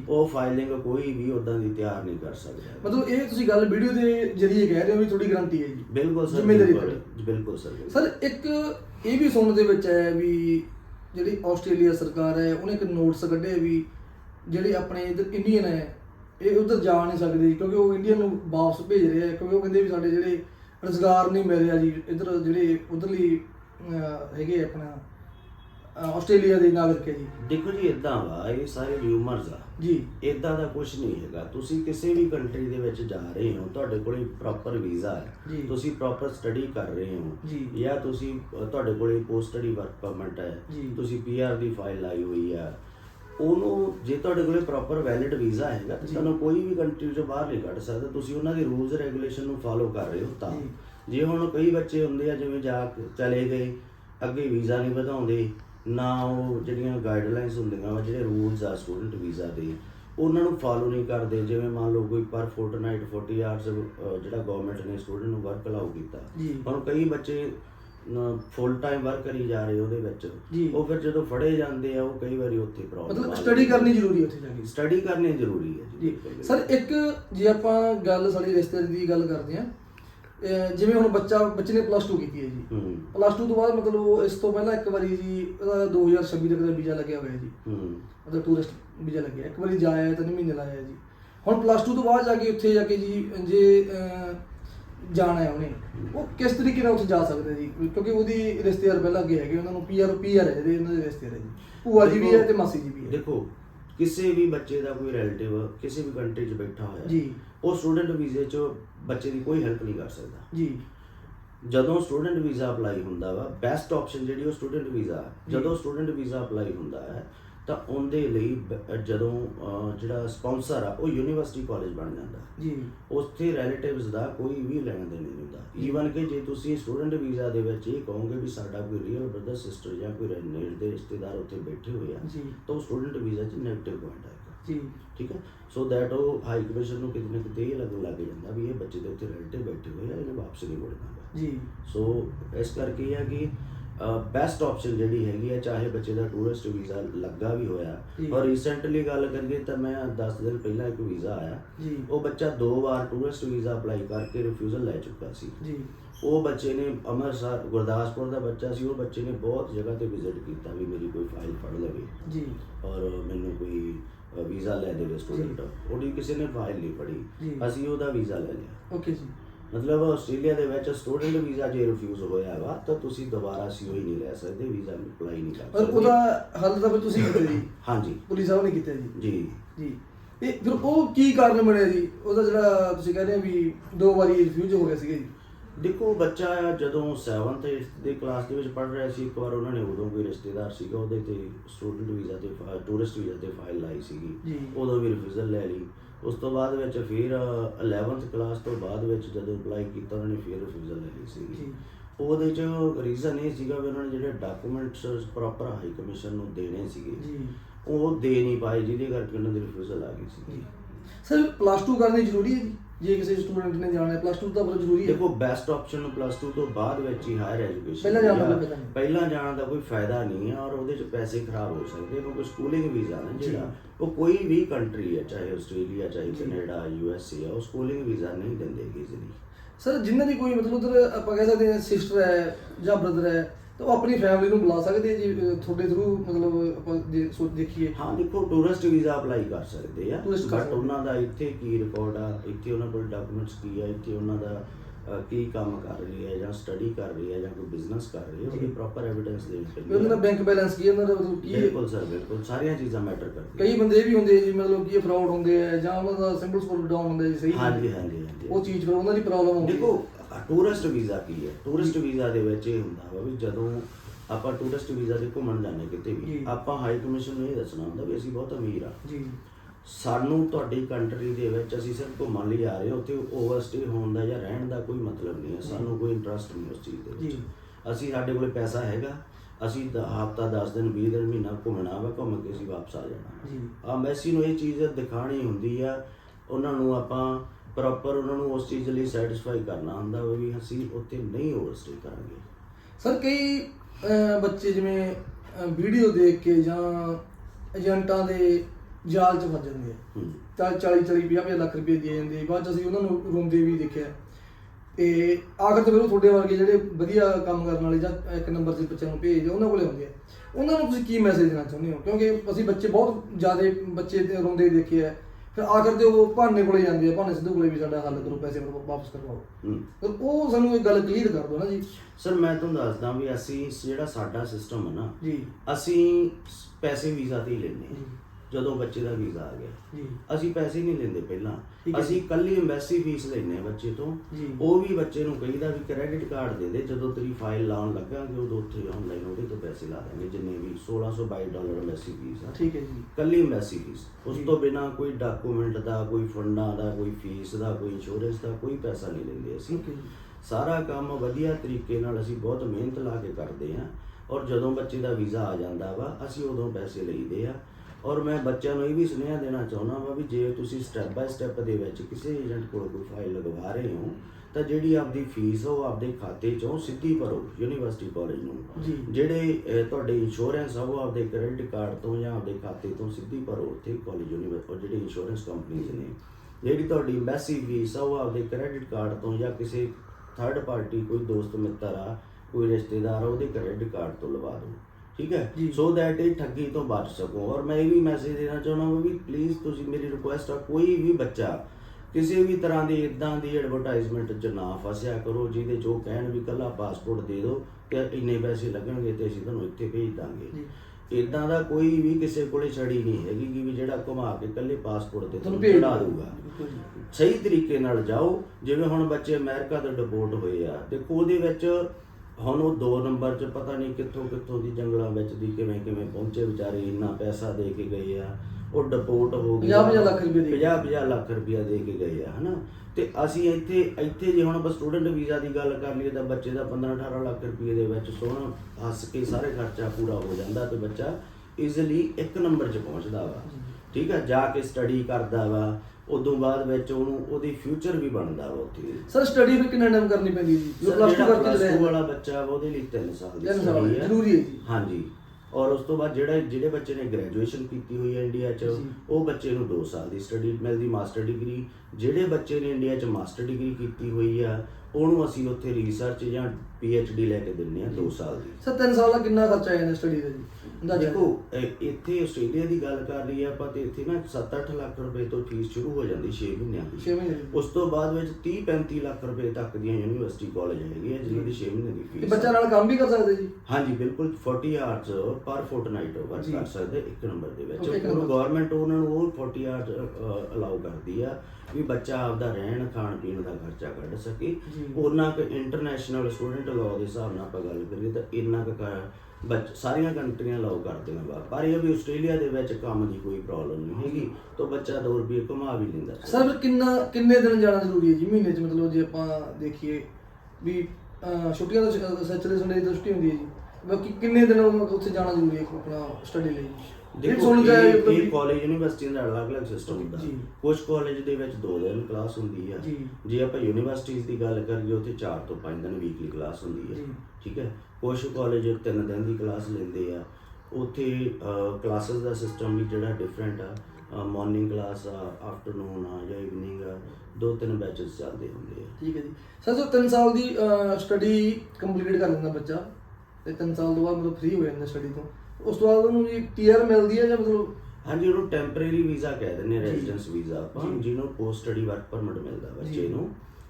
ਉਹ ਫਾਈਲਿੰਗ ਕੋਈ ਵੀ ਉਦਾਂ ਦੀ ਤਿਆਰ ਨਹੀਂ ਕਰ ਸਕਦਾ
ਮਤਲਬ ਇਹ ਤੁਸੀਂ ਗੱਲ ਵੀਡੀਓ ਦੇ ਜਰੀਏ ਕਹਿ ਰਹੇ ਹੋ ਵੀ ਤੁਹਾਡੀ ਗਾਰੰਟੀ ਹੈ ਜੀ
ਬਿਲਕੁਲ ਸਰ ਬਿਲਕੁਲ ਸਰ।
ਸਰ ਇੱਕ ਇਹ ਵੀ ਸੁਣਨ ਦੇ ਵਿੱਚ ਆਇਆ ਵੀ ਜਿਹੜੀ ਆਸਟ੍ਰੇਲੀਆ ਸਰਕਾਰ ਹੈ, ਉਹਨੇ ਇੱਕ ਨੋਟਿਸ ਕੱਢਿਆ ਵੀ ਜਿਹੜੇ ਆਪਣੇ ਇਧਰ ਇੰਡੀਅਨ ਹੈ, ਇਹ ਉਧਰ ਜਾ ਨਹੀਂ ਸਕਦੇ ਕਿਉਂਕਿ ਉਹ ਇੰਡੀਅਨ ਨੂੰ ਵਾਪਸ ਭੇਜ ਰਹੇ ਆ ਕਿਉਂਕਿ ਉਹ ਕਹਿੰਦੇ ਵੀ ਸਾਡੇ ਜਿਹੜੇ ਰੁਜ਼ਗਾਰ ਨਹੀਂ ਮਿਲ ਰਿਹਾ ਜੀ, ਇਧਰ ਜਿਹੜੇ ਉਧਰਲੀ ਹੈਗੇ ਆਪਣਾ ਅਹ, ਆਸਟ੍ਰੇਲੀਆ ਦੇ ਨਾਗਰਿਕ ਹੈ ਜੀ
ਦੇਖੋ ਜੀ ਇਦਾਂ ਵਾ ਇਹ ਸਾਰੇ ਰਿਊਮਰਸ ਆ
ਜੀ
ਇਦਾਂ ਦਾ ਕੁਝ ਨਹੀਂ ਹੈਗਾ ਤੁਸੀਂ ਕਿਸੇ ਵੀ ਕੰਟਰੀ ਦੇ ਵਿੱਚ ਜਾ ਰਹੇ ਹੋ ਤੁਹਾਡੇ ਕੋਲੇ ਪ੍ਰੋਪਰ ਵੀਜ਼ਾ
ਜੀ।
ਹੈ ਤੁਸੀਂ ਪ੍ਰੋਪਰ ਸਟੱਡੀ ਕਰ ਰਹੇ ਹੋ
ਜੀ।
ਜਾਂ ਤੁਸੀਂ ਅ, ਤੁਹਾਡੇ ਕੋਲੇ ਪੋਸਟ ਸਟੱਡੀ ਵਰਕ ਪਰਮਿਟ ਹੈ
ਜੀ।
ਤੁਸੀਂ ਪੀਆਰ ਦੀ ਫਾਈਲ ਲਾਈ ਹੋਈ ਹੈ ਉਹਨੂੰ ਜੇ ਤੁਹਾਡੇ ਕੋਲੇ ਪ੍ਰੋਪਰ ਵੈਲਿਡ ਵੀਜ਼ਾ ਹੈਗਾ ਤਾਂ
ਜੀ।
ਤੁਹਾਨੂੰ ਕੋਈ ਵੀ ਕੰਟਰੀ ਚੋਂ ਬਾਹਰ ਨਹੀਂ ਕੱਢ ਸਕਦਾ ਤੁਸੀਂ ਉਹਨਾਂ ਦੇ ਰੂਲਸ ਰੈਗੂਲੇਸ਼ਨ ਨੂੰ ਫਾਲੋ ਕਰ ਰਹੇ ਹੋ ਤਾਂ
ਜੀ।
ਜੇ ਹੁਣ ਕਈ ਬੱਚੇ ਹੁੰਦੇ ਆ ਜਿਵੇਂ ਜਾ ਕੇ ਚਲੇ ਗਏ ਅੱਗੇ ਵੀਜ਼ਾ ਨਹੀਂ ਵਧਾਉਂਦੇ ਨਾ ਉਹ ਜਿਹੜੀਆਂ ਗਾਈਡਲਾਈਨਸ ਹੁੰਦੀਆਂ ਵਾ ਜਿਹੜੇ ਰੂਲਸ ਆ ਸਟੂਡੈਂਟ ਵੀਜ਼ਾ ਦੇ ਉਹਨਾਂ ਨੂੰ ਫਾਲੋ ਨਹੀਂ ਕਰਦੇ ਜਿਵੇਂ ਮੰਨ ਲਓ ਕੋਈ ਪਰ ਫੋਰਟਨਾਈਟ 40 ਆਵਰਸ ਜਿਹੜਾ ਗਵਰਨਮੈਂਟ ਨੇ ਸਟੂਡੈਂਟ ਨੂੰ ਵਰਕ ਅਲਾਉ ਕੀਤਾ। ਹੁਣ ਕਈ ਬੱਚੇ ਫੁੱਲ ਟਾਈਮ ਵਰਕ ਕਰੀ ਜਾ ਰਹੇ ਉਹਦੇ ਵਿੱਚ। ਉਹ ਫਿਰ ਜਦੋਂ ਫੜੇ ਜਾਂਦੇ ਆ ਉਹ ਕਈ ਵਾਰੀ ਉੱਥੇ ਪ੍ਰੋਬਲਮ
ਮਤਲਬ ਸਟੱਡੀ ਕਰਨੀ ਜ਼ਰੂਰੀ ਉੱਥੇ ਜਾ ਕੇ
ਸਟੱਡੀ ਕਰਨੀ ਜ਼ਰੂਰੀ ਹੈ
ਜੀ। ਸਰ ਇੱਕ ਜੇ ਆਪਾਂ ਗੱਲ ਸਾਡੀ ਰਿਸ਼ਤੇਦਾਰੀ ਦੀ ਗੱਲ ਕਰਦੇ ਹਾਂ ਅਹ ਜਿਵੇਂ ਹੁਣ ਬੱਚਾ ਬੱਚੇ ਨੇ ਪਲੱਸ 2 ਕੀਤੀ ਹੈ ਜੀ।
ਹੂੰ।
ਪਲੱਸ 2 ਤੋਂ ਬਾਅਦ ਮਤਲਬ ਉਹ ਇਸ ਤੋਂ ਪਹਿਲਾਂ ਇੱਕ ਵਾਰੀ ਜੀ ਉਹਦਾ 2026 ਤੱਕ ਦਾ ਵੀਜ਼ਾ ਲੱਗਿਆ ਹੋਇਆ ਜੀ।
ਹੂੰ।
ਮਤਲਬ ਟੂਰਿਸਟ ਵੀਜ਼ਾ ਲੱਗਿਆ। ਇੱਕ ਵਾਰੀ ਜਾਇਆ ਤਿੰਨ ਮਹੀਨੇ ਲਾਇਆ ਜੀ। ਹੁਣ ਪਲੱਸ 2 ਤੋਂ ਬਾਅਦ ਜਾ ਕੇ ਉੱਥੇ ਜਾ ਕੇ ਜੀ ਜੇ ਅਹ, ਜਾਣਾ ਹੈ ਉਹਨੇ ਉਹ ਕਿਸ ਤਰੀਕੇ ਨਾਲ ਉੱਥੇ ਜਾ ਸਕਦਾ ਜੀ? ਕਿਉਂਕਿ ਉਹਦੀ ਰਿਸ਼ਤੇਦਾਰ ਪਹਿਲਾਂ ਅੱਗੇ ਹੈਗੇ ਉਹਨਾਂ ਨੂੰ ਪੀਆਰ ਪੀਆਰ ਹੈ ਜਿਹੜੇ ਇਹਨਾਂ ਦੇ ਰਿਸ਼ਤੇਦਾਰ ਹੈ ਜੀ। ਭੂਆ ਜੀ ਵੀ ਹੈ ਤੇ ਮਾਸੀ ਜੀ ਵੀ ਹੈ।
ਦੇਖੋ ਕਿਸੇ ਵੀ ਬੱਚੇ ਦਾ ਕੋਈ ਰਿਲੇਟਿਵ ਕਿਸੇ ਵੀ ਕੰਟਰੀ 'ਚ ਬੈਠਾ ਹੋਇਆ
ਜੀ।
ਉਹ ਸਟੂਡੈਂਟ ਵੀਜ਼ੇ 'ਚ ਬੱਚੇ ਦੀ ਕੋਈ ਹੈਲਪ ਨਹੀਂ ਕਰ ਸਕਦਾ।
ਜੀ।
ਜਦੋਂ ਸਟੂਡੈਂਟ ਵੀਜ਼ਾ ਅਪਲਾਈ ਹੁੰਦਾ ਵਾ ਬੈਸਟ ਆਪਸ਼ਨ ਜਿਹੜੀ ਉਹ ਸਟੂਡੈਂਟ ਵੀਜ਼ਾ। ਜਦੋਂ ਸਟੂਡੈਂਟ ਵੀਜ਼ਾ ਅਪਲਾਈ ਹੁੰਦਾ ਹੈ ਤਾਂ ਉਹਦੇ ਲਈ ਜਦੋਂ ਜਿਹੜਾ ਸਪਾਂਸਰ ਆ ਉਹ ਯੂਨੀਵਰਸਿਟੀ ਕਾਲਜ ਬਣ ਜਾਂਦਾ।
ਜੀ।
ਉੱਥੇ ਰਿਲੇਟਿਵਸ ਦਾ ਕੋਈ ਵੀ ਲੈਣ ਦੇਣ ਨਹੀਂ ਹੁੰਦਾ। ਈਵਨ ਕਿ ਜੇ ਤੁਸੀਂ ਸਟੂਡੈਂਟ ਵੀਜ਼ਾ ਦੇ ਵਿੱਚ ਇਹ ਕਹੋਗੇ ਵੀ ਸਾਡਾ ਕੋਈ ਰੀਅਲ ਬ੍ਰਦਰ ਸਿਸਟਰ ਜਾਂ ਕੋਈ ਨੇੜ ਦੇ ਰਿਸ਼ਤੇਦਾਰ ਉੱਥੇ ਬੈਠੇ ਹੋਏ ਆ
ਜੀ।
ਤਾਂ ਸਟੂਡੈਂਟ ਵੀਜ਼ਾ 'ਚ ਨੈਗੇਟਿਵ ਪੁਆਇੰਟ ਆਏਗਾ
ਜੀ।
ਠੀਕ ਹੈ? ਸੋ ਦੈਟ ਉਹ ਹਾਈ ਕਮਿਸ਼ਨ ਨੂੰ ਕਿਤੇ ਨਾ ਕਿਤੇ ਇਹ ਲੱਗਣ ਲੱਗ ਜਾਂਦਾ ਵੀ ਇਹ ਬੱਚੇ ਦੇ ਉੱਤੇ ਰਿਲੇਟਿਵ ਬੈਠੇ ਹੋਏ ਆ ਇਹਨੇ ਵਾਪਸ ਨਹੀਂ ਮੁੜਨਾ।
ਜੀ।
ਸੋ ਇਸ ਕਰਕੇ ਇਹ ਹੈ ਕਿ ਬੈਸਟ ਆਪਸ਼ਨ ਜਿਹੜੀ ਹੈਗੀ ਹੈ ਚਾਹੇ ਬੱਚੇ ਦਾ ਟੂਰਿਸਟ ਵੀਜ਼ਾ ਲੱਗਾ ਵੀ ਹੋਇਆ। ਔਰ ਰੀਸੈਂਟਲੀ ਗੱਲ ਕਰੀਏ ਤਾਂ ਮੈਂ 10 ਦਿਨ ਪਹਿਲਾਂ ਇੱਕ ਵੀਜ਼ਾ ਆਇਆ। ਉਹ ਬੱਚਾ ਦੋ ਵਾਰ ਟੂਰਿਸਟ ਵੀਜ਼ਾ ਅਪਲਾਈ ਕਰਕੇ ਰਿਫਿਊਜ਼ਲ ਲੈ ਚੁੱਕਾ ਸੀ।
ਜੀ।
ਉਹ ਬੱਚੇ ਨੇ ਅੰਮ੍ਰਿਤਸਰ ਗੁਰਦਾਸਪੁਰ ਦਾ ਬੱਚਾ ਸੀ। ਉਹ ਬੱਚੇ ਨੇ ਬਹੁਤ ਜਗ੍ਹਾ ਤੇ ਵਿਜ਼ਿਟ ਕੀਤਾ ਵੀ ਮੇਰੀ ਕੋਈ ਫਾਈਲ ਫੜ ਲਵੇ।
ਜੀ।
ਔਰ ਮੈਨੂੰ ਕੋਈ ਵੀਜ਼ਾ ਲੈ ਦੇਵੇ ਸਟੂਡੈਂਟ ਉਹਦੀ ਕਿਸੇ ਨੇ ਫਾਈਲ ਨਹੀਂ। ਪੜੀ ਅਸੀਂ ਉਹਦਾ ਵੀਜ਼ਾ ਲੈ ਲਿਆ।
ਓਕੇ ਜੀ।
ਮਤਲਬ ਆਸਟ੍ਰੇਲੀਆ ਦੇ ਵਿੱਚ ਸਟੂਡੈਂਟ ਵੀਜ਼ਾ ਜੇ ਰਿਫਿਊਜ਼ ਹੋਇਆ ਵਾ ਤਾਂ ਤੁਸੀਂ ਦੁਬਾਰਾ ਸੀਓਈ ਨਹੀਂ ਲੈ ਸਕਦੇ ਵੀਜ਼ਾ ਅਪਲਾਈ ਨਹੀਂ ਕਰ
ਪਰ
ਸਕਦੇ।
ਉਹਦਾ ਹੱਲ ਤਾਂ ਤੁਸੀਂ ਕੀਤਾ ਜੀ।
ਹਾਂਜੀ।
ਪੁਲਿਸ ਸਾਹਿਬ ਨੇ ਕੀਤਾ ਜੀ।
ਜੀ।
ਜੀ। ਤੇ ਫਿਰ ਉਹ ਕੀ ਕਾਰਨ ਬਣਿਆ ਜੀ? ਉਹਦਾ ਜਿਹੜਾ ਤੁਸੀਂ ਕਹਿੰਦੇ ਹੋ ਵੀ ਦੋ ਵਾਰੀ ਰਿਫਿਊਜ਼ ਹੋ ਗਿਆ ਸੀਗਾ ਜੀ।
ਦੇਖੋ ਬੱਚਾ ਜਦੋਂ 7th 8th ਦੇ ਕਲਾਸ ਦੇ ਵਿੱਚ ਪੜ ਰਿਹਾ ਸੀ ਇੱਕ ਵਾਰ ਉਹਨਾਂ ਨੇ ਉਦੋਂ ਕੋਈ ਰਿਸ਼ਤੇਦਾਰ ਸੀਗਾ ਉਹਦੇ ਤੇ ਸਟੂਡੈਂਟ ਵੀਜ਼ਾ ਤੇ ਟੂਰਿਸਟ ਵੀਜ਼ਾ ਤੇ ਫਾਈਲ ਲਾਈ ਸੀਗੀ। ਉਦੋਂ ਵੀ ਰਿਫਿਊਜ਼ਲ ਲੈ ਲਈ। ਉਸ ਤੋਂ ਬਾਅਦ ਵਿੱਚ ਫਿਰ 11th ਕਲਾਸ ਤੋਂ ਬਾਅਦ ਵਿੱਚ ਜਦੋਂ ਅਪਲਾਈ ਕੀਤਾ ਉਹਨਾਂ ਨੇ ਫਿਰ ਰਿਫਿਊਜ਼ਲ ਲੈ ਲਈ
ਜੀ।
ਉਹਦੇ ਚ ਰੀਜ਼ਨ ਇਹ ਸੀਗਾ ਵੀ ਉਹਨਾਂ ਨੇ ਜਿਹੜੇ ਡਾਕੂਮੈਂਟਸ ਪ੍ਰੋਪਰ ਹਾਈ ਕਮਿਸ਼ਨ ਨੂੰ ਦੇਣੇ ਸੀਗੇ ਉਹ ਦੇ ਨਹੀਂ ਪਾਏ ਜਿਹਦੇ ਕਰਕੇ ਉਹਨਾਂ ਦੀ ਰਿਫਿਊਜ਼ਲ ਆ ਗਈ ਸੀ।
ਸਰ ਪਲੱਸ 2 ਕਰਨੀ ਜ਼ਰੂਰੀ ਹੈ ਜੀ? ਜੇ ਕਿਸੇ ਸਟੂਡੈਂਟ ਨੇ ਜਾਣਾ ਹੈ ਪਲੱਸ 2 ਤਾਂ ਬਹੁਤ ਜ਼ਰੂਰੀ ਹੈ
ਦੇਖੋ ਬੈਸਟ ਆਪਸ਼ਨ ਪਲੱਸ 2 ਤੋਂ ਬਾਅਦ ਵਿੱਚ ਹੀ ਹਾਇਰ ਐਜੂਕੇਸ਼ਨ
ਪਹਿਲਾਂ ਜਾਣ ਦਾ ਕੋਈ ਫਾਇਦਾ ਨਹੀਂ।
ਪਹਿਲਾਂ ਜਾਣ ਦਾ ਕੋਈ ਫਾਇਦਾ ਨਹੀਂ ਹੈ ਔਰ ਉਹਦੇ ਚ ਪੈਸੇ ਖਰਾਬ ਹੋ ਸਕਦੇ ਕਿਉਂਕਿ ਸਕੂਲਿੰਗ ਵੀਜ਼ਾ ਨਾ। ਜਿਹੜਾ ਉਹ ਕੋਈ ਵੀ ਕੰਟਰੀ ਹੈ ਚਾਹੇ ਆਸਟ੍ਰੇਲੀਆ ਚਾਹੇ। ਕੈਨੇਡਾ ਯੂ ਐਸ ਏ ਉਹ ਸਕੂਲਿੰਗ ਵੀਜ਼ਾ ਨਹੀਂ ਦਿੰਦੇ ਈਜ਼ੀਲੀ
ਸਰ ਜਿਨ੍ਹਾਂ ਦੀ ਕੋਈ ਮਤਲਬ ਉਧਰ ਆਪਾਂ ਕਹਿ ਸਕਦੇ ਹਾਂ ਸਿਸਟਰ ਹੈ ਜਾਂ ਬ੍ਰਦਰ ਹੈ ਤਾਂ ਉਹ ਆਪਣੀ ਫੈਮਿਲੀ ਨੂੰ ਬੁਲਾ ਸਕਦੇ ਆ ਜੀ ਅਹ ਤੁਹਾਡੇ ਥਰੂ ਮਤਲਬ ਆਪਾਂ ਜੇ ਸੋਚ ਦੇਖੀਏ।
ਹਾਂ ਦੇਖੋ ਟੂਰਿਸਟ ਵੀਜ਼ਾ ਅਪਲਾਈ ਕਰ ਸਕਦੇ ਆ
Tourist ਕਰ
ਬਟ
ਸਕਦੇ।
ਉਹਨਾਂ ਦਾ ਇੱਥੇ ਕੀ ਰਿਕਾਰਡ ਆ ਇੱਥੇ ਉਹਨਾਂ ਕੋਲ ਡਾਕੂਮੈਂਟਸ ਕੀ ਆ ਇੱਥੇ ਉਹਨਾਂ ਦਾ ਕੀ ਕੰਮ ਕਰ ਰਹੀ ਹੈ ਜਾਂ ਸਟੱਡੀ ਕਰ ਰਹੀ ਹੈ ਜਾਂ ਕੋਈ ਬਿਜ਼ਨਸ ਕਰ ਰਹੀ ਹੈ ਉਹਦੀ। ਪ੍ਰੋਪਰ ਐਵੀਡੈਂਸ ਦੇਣੀ
ਵੀ ਉਹਨਾਂ ਦਾ
ਪੈਂਦੀ ਹੈ
ਬੈਂਕ ਬੈਲੈਂਸ ਕੀ ਹੈ ਉਹਨਾਂ ਦਾ ਮਤਲਬ ਕੀ ਹੈ?
ਬਿਲਕੁਲ ਸਰ ਬਿਲਕੁਲ ਸਾਰੀਆਂ ਚੀਜ਼ਾਂ ਮੈਟਰ ਕਰਦੀਆਂ।
ਕਈ ਬੰਦੇ ਇਹ ਵੀ ਹੁੰਦੇ ਆ ਜੀ ਮਤਲਬ ਕਿ ਫਰਾਡ ਹੁੰਦੇ ਆ ਜਾਂ ਉਹਨਾਂ ਦਾ ਸਿੰਪਲ ਸਕੋਰ ਡਾਊਨ ਹੁੰਦਾ ਜੀ ਸਹੀ
ਹਾਂਜੀ ਹਾਂਜੀ ਹਾਂਜੀ।
ਉਹ ਚੀਜ਼ ਫਿਰ ਉਹਨਾਂ ਦੀ ਪ੍ਰੋਬਲਮ ਹੁੰਦੀ ਹੈ।
ਦੇਖੋ ਟੂਰਿਸਟ ਵੀਜ਼ਾ ਕੀ ਹੈ? ਟੂਰਿਸਟ ਵੀਜ਼ਾ ਦੇ ਵਿੱਚ ਇਹ ਹੁੰਦਾ ਵਾ ਵੀ ਜਦੋਂ ਆਪਾਂ ਟੂਰਿਸਟ ਵੀਜ਼ਾ ਤੇ ਘੁੰਮਣ ਜਾਂਦੇ ਕਿਤੇ ਵੀ। ਆਪਾਂ ਹਾਈ ਕਮਿਸ਼ਨ ਨੂੰ ਇਹ ਦੱਸਣਾ ਹੁੰਦਾ ਵੀ ਅਸੀਂ ਬਹੁਤ ਅਮੀਰ ਆ।
ਜੀ।
ਸਾਨੂੰ ਤੁਹਾਡੀ ਕੰਟਰੀ ਦੇ ਵਿੱਚ ਅਸੀਂ ਸਿਰਫ ਘੁੰਮਣ ਲਈ ਆ ਰਹੇ ਹਾਂ ਉੱਥੇ ਓਵਰਸਟੇ ਹੋਣ ਦਾ ਜਾਂ ਰਹਿਣ ਦਾ ਕੋਈ ਮਤਲਬ ਨਹੀਂ ਹੈ। ਸਾਨੂੰ ਕੋਈ ਇੰਟਰਸਟ ਨਹੀਂ ਉਸ ਚੀਜ਼ ਦੇ ਵਿੱਚ। ਅਸੀਂ ਸਾਡੇ ਕੋਲੇ ਪੈਸਾ ਹੈਗਾ ਅਸੀਂ ਹਫਤਾ 10 ਦਿਨ 20 ਦਿਨ ਮਹੀਨਾ ਘੁੰਮਣਾ ਵਾ ਘੁੰਮ ਕੇ ਅਸੀਂ ਵਾਪਸ ਆ ਜਾਣਾ।
ਜੀ।
ਆ ਮੈਸੀ ਨੂੰ ਇਹ ਚੀਜ਼ ਦਿਖਾਣੀ ਹੁੰਦੀ ਆ ਉਹਨਾਂ ਨੂੰ ਆਪਾਂ ਪ੍ਰੋਪਰ ਉਹਨਾਂ ਨੂੰ ਉਸ ਚੀਜ਼ ਲਈ ਸੈਟੀਸਫਾਈ ਕਰਨਾ ਹੁੰਦਾ ਵਾ ਵੀ ਅਸੀਂ ਉੱਥੇ ਨਹੀਂ ਓਵਰਸਟੇ ਕਰਾਂਗੇ।
ਸਰ ਕਈ ਬੱਚੇ ਜਿਵੇਂ ਵੀਡੀਓ ਦੇਖ ਕੇ ਜਾਂ ਏਜੰਟਾਂ ਦੇ ਜਾਲ 'ਚ ਫਸ ਜਾਂਦੇ ਆ। ਤਾਂ 40 40 50 50 ਲੱਖ ਰੁਪਏ ਦੇ ਜਾਂਦੇ ਬਾਅਦ ਅਸੀਂ ਉਹਨਾਂ ਨੂੰ ਰੋਂਦੇ ਵੀ ਦੇਖਿਆ। ਤੇ ਆਖਰ ਤੇ ਉਹ ਤੁਹਾਡੇ ਵਰਗੇ ਜਿਹੜੇ ਵਧੀਆ ਕੰਮ ਕਰਨ ਵਾਲੇ ਜਾਂ ਇੱਕ ਨੰਬਰ ਦੇ ਬੱਚਿਆਂ ਨੂੰ ਭੇਜਦੇ ਉਹਨਾਂ ਕੋਲੇ ਹੁੰਦੇ ਆ। ਉਹਨਾਂ ਨੂੰ ਤੁਸੀਂ ਕੀ ਮੈਸੇਜ ਦੇਣਾ ਚਾਹੁੰਦੇ ਹੋ? ਕਿਉਂਕਿ ਅਸੀਂ ਬੱਚੇ ਬਹੁਤ ਜ਼ਿਆਦਾ ਬੱਚੇ ਰੋਂਦੇ ਦੇਖੇ ਆ। ਫਿਰ ਆਖਰ ਤੇ ਉਹ ਭਾਨੇ ਕੋਲੇ ਜਾਂਦੇ ਆ ਭਾਨੇ ਸਿੱਧੂ ਕੋਲੇ ਵੀ ਸਾਡਾ ਹੱਲ ਕਰੋ ਪੈਸੇ ਵਾਪਸ ਕਰਵਾਓ।
ਹੂੰ।
ਤਾਂ ਉਹ ਸਾਨੂੰ ਇਹ ਗੱਲ ਕਲੀਅਰ ਕਰ ਦਿਓ ਨਾ ਜੀ।
ਸਰ ਮੈਂ ਤੁਹਾਨੂੰ ਦੱਸਦਾ ਵੀ ਅਸੀਂ ਜਿਹੜਾ ਸਾਡਾ ਸਿਸਟਮ ਹੈ ਨਾ
ਜੀ।
ਅਸੀਂ ਪੈਸੇ ਵੀਜ਼ਾ ਤੇ ਹੀ ਲੈਂਦੇ ਹਾਂ। ਜਦੋਂ ਬੱਚੇ ਦਾ ਵੀਜ਼ਾ ਆ ਗਿਆ।
ਜੀ।
ਅਸੀਂ ਪੈਸੇ ਨਹੀਂ ਲੈਂਦੇ ਪਹਿਲਾਂ।
ਠੀਕ ਹੈ
ਅਸੀਂ। ਕੱਲੀ ਐਮਬੈਸੀ ਫੀਸ ਲੈਂਦੇ ਹਾਂ ਬੱਚੇ ਤੋਂ।
ਜੀ।
ਉਹ ਵੀ ਬੱਚੇ ਨੂੰ ਕਹੀਦਾ ਵੀ ਕ੍ਰੈਡਿਟ ਕਾਰਡ ਦੇ ਦੇ ਜਦੋਂ ਤੇਰੀ ਫਾਈਲ ਲਾਉਣ ਲੱਗਾਂਗੇ ਉਦੋਂ ਉੱਥੇ ਆਨਲਾਈਨ ਉਹਦੇ ਤੋਂ ਪੈਸੇ ਲਾ ਦਾਂਗੇ ਜਿੰਨੇ ਵੀ 1622 ਡਾਲਰ ਐਮਬੈਸੀ ਫੀਸ ਆ।
ਠੀਕ ਹੈ ਜੀ।
ਕੱਲੀ ਐਮਬੈਸੀ ਫੀਸ ਉਸ। ਤੋਂ ਬਿਨਾ ਕੋਈ ਡਾਕੂਮੈਂਟ ਦਾ ਕੋਈ ਫੰਡਾਂ ਦਾ ਕੋਈ ਫੀਸ ਦਾ ਕੋਈ ਇੰਸ਼ੋਰੈਂਸ ਦਾ ਕੋਈ ਪੈਸਾ ਨਹੀਂ ਲੈਂਦੇ ਅਸੀਂ।
ਜੀ।
ਸਾਰਾ ਕੰਮ ਵਧੀਆ ਤਰੀਕੇ ਨਾਲ ਅਸੀਂ ਬਹੁਤ ਮਿਹਨਤ ਲਾ ਕੇ ਕਰਦੇ ਹਾਂ। ਔਰ ਜਦੋਂ ਬੱਚੇ ਦਾ ਵੀਜ਼ਾ ਆ ਜਾਂਦਾ ਵਾ ਅਸੀਂ ਉਦੋਂ ਪੈਸੇ ਲਈਦੇ ਆ। ਔਰ ਮੈਂ ਬੱਚਿਆਂ ਨੂੰ ਇਹ ਵੀ ਸੁਨੇਹਾ ਦੇਣਾ ਚਾਹੁੰਦਾ ਵਾ ਵੀ ਜੇ ਤੁਸੀਂ ਸਟੈਪ ਬਾਏ ਸਟੈਪ ਦੇ ਵਿੱਚ ਕਿਸੇ ਏਜੰਟ ਕੋਲ ਕੋਈ ਫਾਈਲ ਲਗਵਾ ਰਹੇ ਹੋ ਤਾਂ ਜਿਹੜੀ ਆਪਦੀ ਫੀਸ ਉਹ ਆਪਦੇ ਖਾਤੇ ਚੋਂ ਸਿੱਧੀ ਭਰੋ ਯੂਨੀਵਰਸਿਟੀ ਕਾਲਜ ਨੂੰ। ਜਿਹੜੇ ਤੁਹਾਡੇ ਇੰਸ਼ੋਰੈਂਸ ਆ ਉਹ ਆਪਦੇ ਕ੍ਰੈਡਿਟ ਕਾਰਡ ਤੋਂ ਜਾਂ ਆਪਦੇ ਖਾਤੇ ਤੋਂ ਸਿੱਧੀ ਭਰੋ ਉੱਥੇ ਕਾਲਜ ਯੂਨੀਵਰਸਿਟੀ ਜਿਹੜੇ ਇੰਸ਼ੋਰੈਂਸ ਕੰਪਨੀਆਂ ਨੇ। ਜਿਹੜੀ ਤੁਹਾਡੀ ਮੈਸੀ ਫੀਸ ਆ ਉਹ ਆਪਦੇ ਕ੍ਰੈਡਿਟ ਕਾਰਡ ਤੋਂ ਜਾਂ ਕਿਸੇ ਥਰਡ ਪਾਰਟੀ ਕੋਈ ਦੋਸਤ ਮਿੱਤਰ ਆ ਕੋਈ ਰਿਸ਼ਤੇਦਾਰ ਆ ਉਹਦੇ ਕ੍ਰੈਡਿਟ ਕਾਰਡ ਤੋਂ ਲਵਾ ਦਿਓ। ਠੀਕ ਹੈ
ਜੀ।
ਸੋ ਦੈਟ ਇਹ ਠੱਗੀ ਤੋਂ ਬਚ ਸਕੋ ਔਰ ਮੈਂ ਇਹ ਵੀ ਮੈਸੇਜ ਦੇਣਾ ਚਾਹੁੰਦਾ ਹਾਂ ਵੀ ਪਲੀਜ਼ ਤੁਸੀਂ ਮੇਰੀ ਰਿਕੁਐਸਟ ਆ ਕੋਈ ਵੀ ਬੱਚਾ ਕਿਸੇ ਵੀ ਤਰ੍ਹਾਂ ਦੀ ਇਦਾਂ ਦੀ ਐਡਵਰਟਾਈਜ਼ਮੈਂਟ 'ਚ ਨਾ ਫਸਿਆ ਕਰੋ ਜਿਹਦੇ ਉਹ ਕਹਿਣ ਵੀ ਕੱਲਾ ਪਾਸਪੋਰਟ ਦੇ ਦਿਓ ਤੇ ਇੰਨੇ ਪੈਸੇ ਲੱਗਣਗੇ ਤੇ ਅਸੀਂ ਤੁਹਾਨੂੰ ਇੱਥੇ ਭੇਜ ਦਾਂਗੇ
ਜੀ।
ਇਦਾਂ ਦਾ ਕੋਈ ਵੀ ਕਿਸੇ ਕੋਲੇ ਛੜੀ ਨਹੀਂ ਹੈਗੀ ਕਿ ਵੀ ਜਿਹੜਾ ਘੁਮਾ ਕੇ ਇਕੱਲੇ ਪਾਸਪੋਰਟ ਤੇ
ਤੁਹਾਨੂੰ ਭੇਜ ਜੀ।
ਸਹੀ ਤਰੀਕੇ ਨਾਲ ਜਾਓ ਜਿਵੇਂ ਹੁਣ ਬੱਚੇ ਅਮਰੀਕਾ ਤੋਂ ਡਿਪੋਰਟ ਹੋਏ ਆ ਦੇਖੋ ਉਹਦੇ ਵਿੱਚ ਹੁਣ ਉਹ 2 ਨੰਬਰ 'ਚ ਪਤਾ ਨਹੀਂ ਕਿੱਥੋਂ ਕਿੱਥੋਂ ਦੀ ਜੰਗਲਾਂ ਵਿੱਚ ਦੀ ਕਿਵੇਂ ਕਿਵੇਂ ਪਹੁੰਚੇ ਵਿਚਾਰੇ ਇੰਨਾ ਪੈਸਾ ਦੇ ਕੇ ਗਏ ਆ ਉਹ ਡਿਪੋਰਟ ਹੋ ਗਏ।
50 ਲੱਖ ਰੁਪਏ ਦੇ ਕੇ।
50 50 ਲੱਖ ਰੁਪਇਆ ਦੇ ਕੇ ਗਏ ਆ ਹਨਾ? ਤੇ ਅਸੀਂ ਇੱਥੇ ਇੱਥੇ ਜੇ ਹੁਣ ਬਸ ਸਟੂਡੈਂਟ ਵੀਜ਼ਾ ਦੀ ਗੱਲ ਕਰ ਲਈਏ ਤਾਂ ਬੱਚੇ ਦਾ 15 18 ਲੱਖ ਰੁਪਏ ਦੇ ਵਿੱਚ ਸੋਹਣਾ ਹੱਸ ਕੇ ਸਾਰੇ ਖਰਚਾ ਪੂਰਾ ਹੋ ਜਾਂਦਾ ਤੇ ਬੱਚਾ ਈਜ਼ੀਲੀ ਇੱਕ ਨੰਬਰ 'ਚ ਪਹੁੰਚਦਾ ਵਾ। ਠੀਕ ਆ? ਜਾ ਕੇ ਸਟੱਡੀ ਕਰਦਾ ਵਾ ਉਦੋਂ ਬਾਅਦ ਵਿੱਚ ਉਹਨੂੰ ਉਹਦੀ ਫਿਊਚਰ ਵੀ ਬਣਦਾ ਵਾ ਉੱਥੇ
ਸਰ ਸਟੱਡੀ ਵੀ ਕਿੰਨਾ ਟਾਈਮ ਕਰਨੀ ਪੈਂਦੀ ਜੀ ਜੋ ਪਲੱਸ 2
ਜਿਹੜਾ
ਕਰਕੇ ਜਿਹੜਾ
ਵਾਲਾ ਬੱਚਾ ਵਾ ਉਹਦੇ ਲਈ 3 ਸਾਲ ਦੀ ਆ।
ਜ਼ਰੂਰੀ ਹੈ ਜੀ।
ਹਾਂਜੀ ਔਰ ਉਸ ਤੋਂ ਬਾਅਦ ਜਿਹੜਾ ਜਿਹੜੇ ਬੱਚੇ ਨੇ ਗ੍ਰੈਜੂਏਸ਼ਨ ਕੀਤੀ ਹੋਈ ਹੈ ਇੰਡੀਆ 'ਚ। ਉਹ ਬੱਚੇ ਨੂੰ 2 ਸਾਲ ਦੀ ਸਟੱਡੀ ਮਿਲਦੀ ਮਾਸਟਰ ਡਿਗਰੀ ਜਿਹੜੇ ਬੱਚੇ ਨੇ ਇੰਡੀਆ 'ਚ ਮਾਸਟਰ ਡਿਗਰੀ ਕੀਤੀ ਹੋਈ ਆ ਉਹਨੂੰ ਅਸੀਂ ਉੱਥੇ ਰਿਸਰਚ ਜਾਂ ਡੀ ਲੈ ਕੇ ਦਿੰਨੇ ਆ 2 ਸਾਲ ਦੀ।
ਸਰ 3 ਸਾਲ ਦਾ ਕਿੰਨਾ ਖਰਚਾ ਆ ਜਾਂਦਾ ਸਟੱਡੀ ਦਾ ਜੀ? ਅੰਦਾਜ਼ਾ
ਦੇਖੋ ਇੱਥੇ ਆਸਟ੍ਰੇਲੀਆ ਦੀ ਗੱਲ ਕਰ ਲਈ ਆਪਾਂ ਤੇ ਇੱਥੇ ਨਾ 7-8 ਲੱਖ ਰੁਪਏ ਤੋਂ ਫੀਸ ਸ਼ੁਰੂ ਹੋ ਜਾਂਦੀ 6 ਮਹੀਨਿਆਂ ਦੀ।
6 ਮਹੀਨੇ ਦੀ।
ਉਸ ਤੋਂ ਬਾਅਦ ਵਿੱਚ 30-35 ਲੱਖ ਰੁਪਏ ਤੱਕ ਦੀਆਂ ਯੂਨੀਵਰਸਿਟੀ ਕਾਲਜ ਹੈਗੇ ਆ ਜਿਨ੍ਹਾਂ ਦੀ 6 ਮਹੀਨੇ ਦੀ
ਤੇ
ਫੀਸ
ਬੱਚਾ ਨਾਲ ਕੰਮ ਵੀ ਕਰ ਸਕਦੇ ਜੀ?
ਹਾਂਜੀ ਬਿਲਕੁਲ 40 ਆਵਰਸ ਪਰ ਫੋਰਟਨਾਈਟ ਵਰਕ
ਜੀ।
ਕਰ ਸਕਦੇ ਇੱਕ ਨੰਬਰ ਦੇ ਵਿੱਚ।
Okay, ਇੱਕ
ਉਹ
number।
ਗਵਰਨਮੈਂਟ ਉਹਨਾਂ ਨੂੰ ਉਹ 40 ਆਵਰਸ ਅਲਾਉ ਕਰਦੀ ਆ ਵੀ ਬੱਚਾ ਆਪਦਾ ਰਹਿਣ ਖਾਣ ਪੀਣ ਦਾ ਖਰਚਾ ਕੱਢ ਸਕੇ।
ਜੀ।
ਉਹਨਾਂ ਕੁ ਇੰਟਰਨੈਸ਼ਨਲ ਸਟੂਡੈਂਟ ਲਾਅ ਦੇ ਹਿਸਾਬ ਨਾਲ ਆਪਾਂ ਗੱਲ ਕਰੀਏ ਤਾਂ ਇੰਨਾ ਕੁ ਬੱਚ ਸਾਰੀਆਂ ਕੰਟਰੀਆਂ ਲਾਉ ਕਰਦੀਆਂ ਵਾ ਪਰ ਇਹ ਵੀ ਆਸਟ੍ਰੇਲੀਆ ਦੇ ਵਿੱਚ ਕੰਮ ਦੀ ਕੋਈ ਪ੍ਰੋਬਲਮ ਨਹੀਂ ਹੈਗੀ, ਤਾਂ ਬੱਚਾ 2 ਰੁਪਏ ਕਮਾ ਵੀ ਲੈਂਦਾ।
ਸਰ ਕਿੰਨਾ ਕਿੰਨੇ ਦਿਨ ਜਾਣਾ ਜ਼ਰੂਰੀ ਹੈ ਜੀ? ਮਹੀਨੇ ਚ ਮਤਲਬ ਜੇ ਆਪਾਂ ਦੇਖੀਏ ਵੀ ਛੁੱਟੀਆਂ ਦਾ ਸੈਚਰਡੇ ਸੰਡੇ ਦੀ ਛੁੱਟੀ ਹੁੰਦੀ ਹੈ ਜੀ। ਬਾਕੀ ਕਿੰਨੇ ਦਿਨ ਉੱਥੇ ਜਾਣਾ ਜ਼ਰੂਰੀ ਹੈ ਆਪਣਾ ਸਟੱਡੀ ਲਈ?
ਦੇਖੋ ਇਹ- ਇਹ ਕਾਲਜ ਯੂਨੀਵਰਸਿਟੀ ਦਾ ਅਲੱਗ-ਅਲੱਗ ਸਿਸਟਮ ਹੁੰਦਾ। ਕੁਝ ਕਾਲਜ ਦੇ ਵਿੱਚ 2 ਦਿਨ ਕਲਾਸ ਹੁੰਦੀ ਆ।
ਜੀ।
ਆਪਾਂ ਯੂਨੀਵਰਸਿਟੀਜ਼ ਦੀ ਗੱਲ ਕਰੀਏ ਉੱਥੇ 4 ਤੋਂ 5 ਦਿਨ ਵੀਕਲੀ ਕਲਾਸ ਹੁੰਦੀ ਹੈ। ਠੀਕ ਹੈ? ਕੁਝ ਕਾਲਜ 3 ਦਿਨ ਦੀ ਕਲਾਸ ਲੈਂਦੇ ਆ। ਉੱਥੇ ਕਲਾਸਸ ਦਾ ਸਿਸਟਮ ਵੀ ਜਿਹੜਾ ਡਿਫਰੈਂਟ ਆ। ਮਾਰਨਿੰਗ ਕਲਾਸ ਆ ਆਫਟਰਨੂਨ ਆ ਜਾਂ ਇਵਨਿੰਗ ਆ ਦੋ ਤਿੰਨ ਬੈਚਸ ਚੱਲਦੇ ਹੁੰਦੇ ਆ।
ਠੀਕ ਹੈ ਜੀ। ਸਰ ਜੋ 3 ਸਾਲ ਦੀ ਸਟੱਡੀ ਕੰਪਲੀਟ ਕਰ ਲੈਂਦਾ ਬੱਚਾ। ਤੇ 3 ਸਾਲ ਤੋਂ ਬਾਅਦ ਮਤਲਬ ਫ੍ਰੀ ਹੋ ਜਾਂਦਾ ਸਟੱਡੀ ਤੋਂ ਉਸ ਤੋਂ ਬਾਅਦ ਉਹਨੂੰ ਜੀ ਪੀਆਰ ਮਿਲਦੀ ਹੈ ਜਾਂ ਮਤਲਬ
ਹਾਂਜੀ ਉਹਨੂੰ ਟੈਂਪਰੇਰੀ ਵੀਜ਼ਾ ਕਹਿ ਦਿੰਦੇ। ਰੈਜ਼ੀਡੈਂਸ ਵੀਜ਼ਾ ਆਪਾਂ। ਜਿਹਨੂੰ ਪੋਸਟ ਸਟੱਡੀ ਵਰਕ ਪਰਮਿਟ ਮਿਲਦਾ ਬੱਚੇ। ਨੂੰ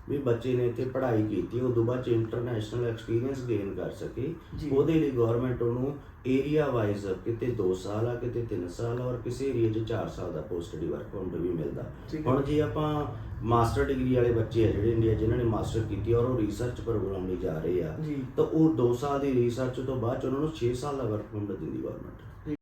ਵੀ ਬੱਚੇ ਨੇ ਇੱਥੇ ਪੜ੍ਹਾਈ ਕੀਤੀ ਉਹ ਤੋਂ ਬਾਅਦ ਚ ਇੰਟਰਨੈਸ਼ਨਲ ਐਕਸਪੀਰੀਅੰਸ ਗੇਨ ਕਰ ਸਕੇ। ਉਹਦੇ ਲਈ ਗਵਰਨਮੈਂਟ ਉਹਨੂੰ ਏਰੀਆ ਵਾਈਜ਼ ਕਿਤੇ 2 ਸਾਲ ਆ ਕਿਤੇ 3 ਸਾਲ ਔਰ ਕਿਸੇ ਏਰੀਆ 'ਚ 4 ਸਾਲ ਦਾ ਪੋਸਟ ਸਟੱਡੀ ਵਰਕ ਪਰਮਿਟ ਵੀ ਮਿਲਦਾ। ਹੁਣ ਜੇ ਆਪਾਂ ਮਾਸਟਰ ਡਿਗਰੀ ਵਾਲੇ ਬੱਚੇ ਆ ਜਿਹੜੇ ਇੰਡੀਆ ਜਿਨ੍ਹਾਂ ਨੇ ਮਾਸਟਰ ਕੀਤੀ ਔਰ ਉਹ ਰਿਸਰਚ ਪ੍ਰੋਗਰਾਮ ਲਈ ਜਾ ਰਹੇ ਆ। ਤਾਂ ਉਹ 2 ਸਾਲ ਦੀ ਰਿਸਰਚ ਤੋਂ ਬਾਅਦ ਚ ਉਹਨਾਂ ਨੂੰ 6 ਸਾਲ ਦਾ ਵਰਕ ਪਰਮਿਟ ਦਿੰਦੀ ਗਵਰਨਮੈਂਟ